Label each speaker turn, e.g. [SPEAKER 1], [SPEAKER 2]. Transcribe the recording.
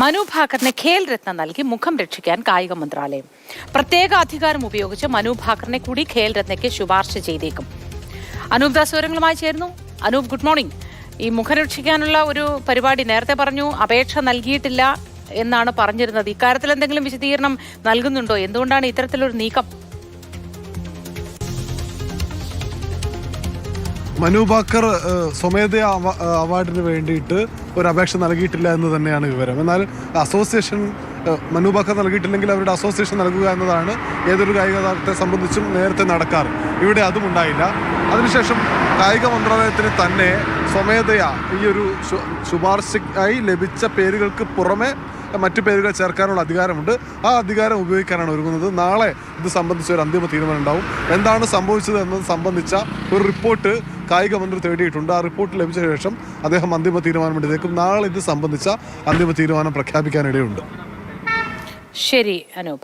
[SPEAKER 1] മനു ഭാക്കറിന് ഖേൽ രത്ന നൽകി മുഖം രക്ഷിക്കാൻ കായിക മന്ത്രാലയം. പ്രത്യേക അധികാരം ഉപയോഗിച്ച് മനു ഭാക്കറിനെ കൂടി ഖേൽ രത്നയ്ക്ക് ശുപാർശ ചെയ്തേക്കും. അനൂപ് ദാസ് വിവരങ്ങളുമായി ചേരുന്നു. Anoop good morning. ഈ മുഖം രക്ഷിക്കാനുള്ള ഒരു പരിപാടി നേരത്തെ പറഞ്ഞു അപേക്ഷ നൽകിയിട്ടില്ല എന്നാണ് പറഞ്ഞിരുന്നത്. ഇക്കാര്യത്തിൽ എന്തെങ്കിലും വിശദീകരണം നൽകുന്നുണ്ടോ? എന്തുകൊണ്ടാണ് ഇത്തരത്തിലൊരു നീക്കം?
[SPEAKER 2] മനു ബാക്കർ അവാർഡിന് വേണ്ടിയിട്ട് ഒരു അപേക്ഷ നൽകിയിട്ടില്ല എന്ന് തന്നെയാണ് വിവരം. എന്നാൽ അസോസിയേഷൻ മനു ബാക്കർ നൽകിയിട്ടില്ലെങ്കിൽ അവരുടെ അസോസിയേഷൻ നൽകുക എന്നതാണ് ഏതൊരു കായിക താരത്തെ സംബന്ധിച്ചും നേരത്തെ നടക്കാറ്. ഇവിടെ അതും ഉണ്ടായില്ല. അതിനുശേഷം കായിക മന്ത്രാലയത്തിന് തന്നെ സ്വമേധയാ ഈ ഒരു ശുപാർശയ്ക്കായി ലഭിച്ച പേരുകൾക്ക് പുറമെ മറ്റു പേരുകൾ ചേർക്കാനുള്ള അധികാരമുണ്ട്. ആ അധികാരം ഉപയോഗിക്കാനാണ് ഒരുങ്ങുന്നത്. നാളെ ഇത് സംബന്ധിച്ച ഒരു അന്തിമ തീരുമാനം ഉണ്ടാവും. എന്താണ് സംഭവിച്ചത് എന്നത് സംബന്ധിച്ച ഒരു റിപ്പോർട്ട് കായിക മന്ത്രി തേടിയിട്ടുണ്ട്. ആ റിപ്പോർട്ട് ലഭിച്ച ശേഷം അദ്ദേഹം അന്തിമ തീരുമാനം എടുത്തേക്കും. നാളെ ഇത് സംബന്ധിച്ച അന്തിമ തീരുമാനം പ്രഖ്യാപിക്കാനിടയുണ്ട്.
[SPEAKER 1] ശരി അനൂപ്.